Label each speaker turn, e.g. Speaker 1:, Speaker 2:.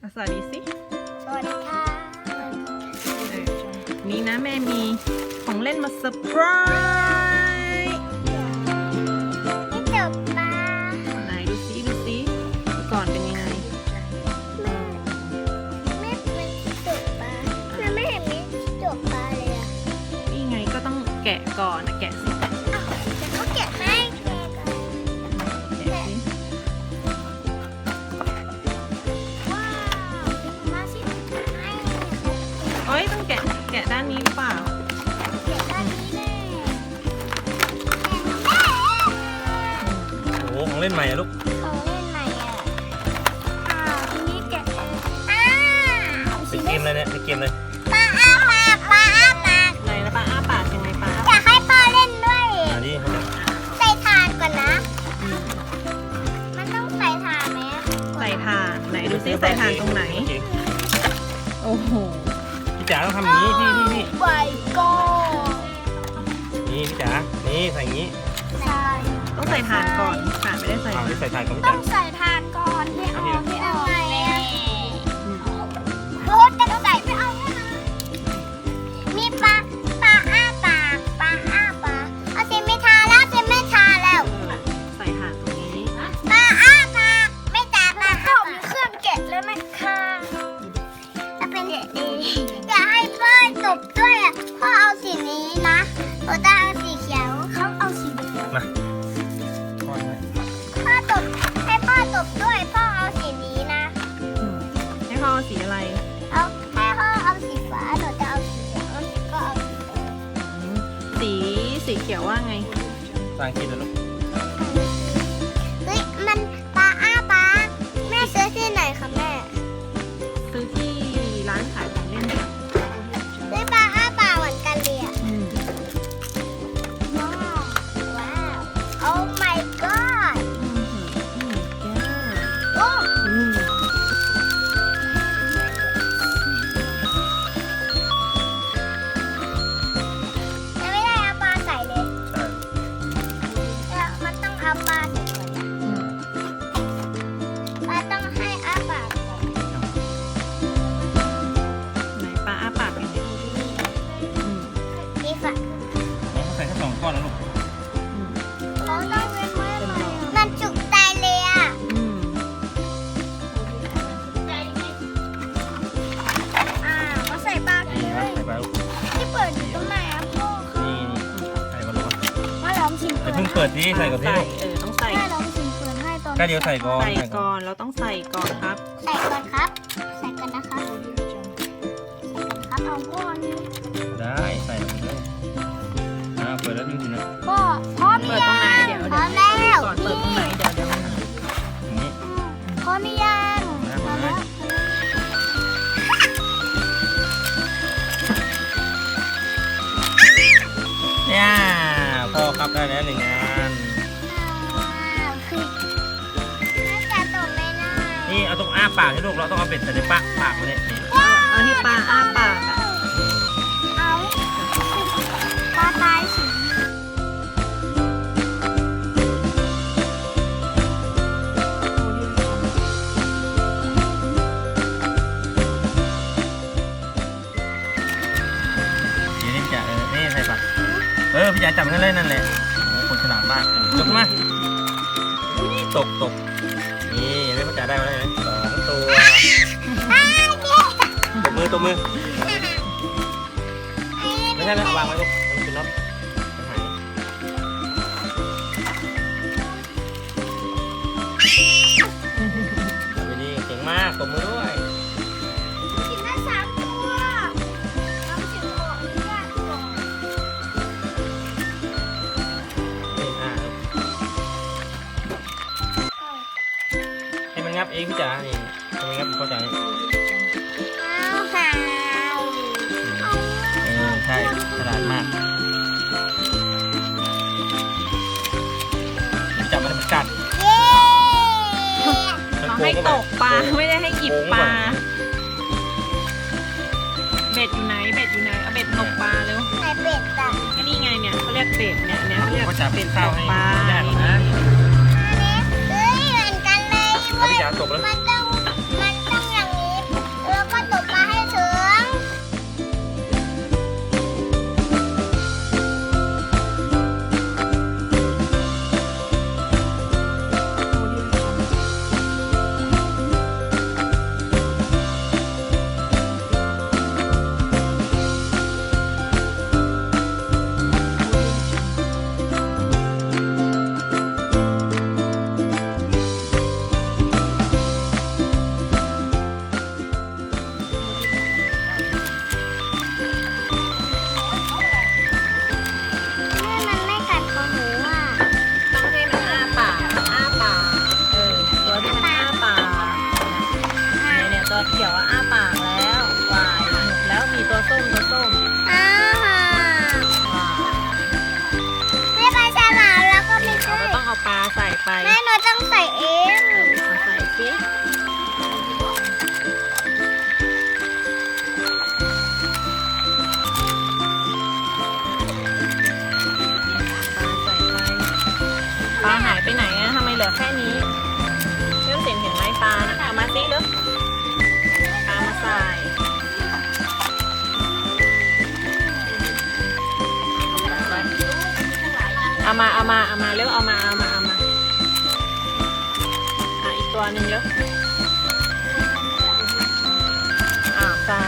Speaker 1: สวัสดีสิ
Speaker 2: สวัสดีค่ะ
Speaker 1: เออนี่นะแม่มีของเล่นมาเซอร์ไพรส์
Speaker 2: ไม่จบปลา
Speaker 1: ไหนดูสิดูสิก่อนเป็นยังไง
Speaker 2: ไม่เป็นจบปลามันไม่เห็นมีจบปลาเลยอะ
Speaker 1: นี่ไงก็ต้องแกะก่อนนะแกะ
Speaker 2: เล่น
Speaker 3: ใหม่อะลูก
Speaker 2: ของเล่นใหม่อะอ้าวทีนี้แกะอ้า
Speaker 3: เป็นเกมอะไรเนี่ยเป็นเกมเลย
Speaker 2: ปลาอ้าปากปลาอ้าปาก
Speaker 1: ไหนนะป้าอ้าปากยังไงป้า
Speaker 2: อยากให้พ่อเล่นด้วย
Speaker 3: อันนี้เขาจะ
Speaker 2: ใส่ถ่านก่อนนะ
Speaker 1: อืม
Speaker 2: มันต้องใส่ถ่านไหมอะ
Speaker 1: ใส่ถ่านไหนดูสิใส่ถ่านตรงไหนโอ้โห
Speaker 3: พี่จ๋าต้องทำอย่างนี้พี่พี่พี่
Speaker 2: ไวก็
Speaker 3: นี่พี่จ๋านี่ใส่อย่างนี้
Speaker 2: ใส่
Speaker 1: ต้อง ใส่ถ่านก่อนถ่านไม่ได้ใส่
Speaker 3: เอา
Speaker 1: เล
Speaker 3: ที่
Speaker 1: ย
Speaker 3: ใส่ถ่านกับพี่
Speaker 2: ต้
Speaker 3: จ๋า
Speaker 2: องใส่ถ่านก่อนไม่เอา
Speaker 3: เอาทีละ
Speaker 2: ไม่เอาไงอะ
Speaker 1: อืม
Speaker 2: โอ้แต่ใส่ไม่เอาแน่นะมีปลาปลาอ้าปากปลาอ้าปากเอาเซไม่ทาแล้วเซไม่ทาแล้ว
Speaker 1: เออใส่ถ่านตรงนี้
Speaker 2: ปลาอ้าปากไม่ตาปลาอ้ามีเครื่องแกะแล้วนะคะจะเป็นเด็กดีอยากให้พ่อตบด้วยอะพ่อเอาสีนี้นะโอตาเอา เอาสี
Speaker 3: อะ
Speaker 1: ไร
Speaker 2: เอาให้พ่อเอาสีฟ้าหนูจะเอาสีเหลืองก็เอาสีแดง
Speaker 1: อืมสีสีเขียวว่าไง
Speaker 3: สร้างคิดนะลูก
Speaker 2: ลอ
Speaker 1: ง
Speaker 3: ชิ
Speaker 2: มจะเปิดเพิ่
Speaker 3: งเปิดที่ใส่ก่อนที่
Speaker 1: ใส่
Speaker 3: ลูก
Speaker 1: เออต้องใส่
Speaker 2: แม่ลองชิมเปิดให้ตอน
Speaker 3: ก็เดี๋ยวใส่ก่อน
Speaker 1: ใส่
Speaker 3: ใส่ก่
Speaker 1: ก่
Speaker 3: อ
Speaker 1: อนนเราต้องใส่ก่อนครับ
Speaker 2: ใส่ก่อนครับ ใส่ก่อนนะคะใส่ก่อนครับเอาพ่อนี่
Speaker 3: ได้ใส่ ได้แล้ว
Speaker 2: ห
Speaker 1: นึ่
Speaker 2: ง
Speaker 1: งา
Speaker 3: น
Speaker 2: ว้าวคือน่าจะตกไม่ได้
Speaker 3: นี่เอาตรงอ้าปากให้ลูกเราต้องเอาเบ็ดใส่ในปากปากมันเนี่ยนี่
Speaker 1: เอาที่ปลาอ้าปากอะ
Speaker 2: เอาปลาตายสิ
Speaker 3: เดี๋ยวนี่จะเออนี่ใส่ปากเออพี่จ๋าจับกันเลยนั่นแหละ มาตกตกนี่ไม่พี่จ๋าได้ไหมสองตัว
Speaker 2: อ้าวเย้
Speaker 3: ตบมือตบมือ ไม่ใช่ไม่เอาวางไว้ลูกมันเป็นน็อตมันหายจับไปดีเก่งมากตบมือด้วย ให้มันงับ เองพี่จ๋านี่ให้มันงับเข้าใจ
Speaker 2: เอาหาว
Speaker 3: เออใช่ฉลาดมากจับมันมันกัด
Speaker 2: เย้
Speaker 1: เราให้ตกปลาไม่ได้ให้หยิบปลา เบ็ดอยู่ไหน เบ็ดอยู่ไหน เอาเบ็ดตกปลาเร็ว
Speaker 2: ไหนเป็ดอะ
Speaker 1: ก็นี่ไงเนี่ยเขาเรียกเบ็ดเนี่ยเนี่ยเขาเรียก
Speaker 3: เขาจับ
Speaker 1: เบ็ดต
Speaker 3: ข้าว
Speaker 1: ก
Speaker 3: ให้
Speaker 1: ปลา
Speaker 3: จบแล้ว
Speaker 2: มันต้อง ต้องใส่เอง
Speaker 1: เอใส่สิปลาหายไปไหนอะทำไมเหลือแค่นี้เพื่อนเห็นเห็นไหมปลานะเอามาสิเลึกปลามาใส่เอามาเอามาเอามาเร็วเอามาเอามาเอามา ตัวหนึ่งเยอะอ่าสา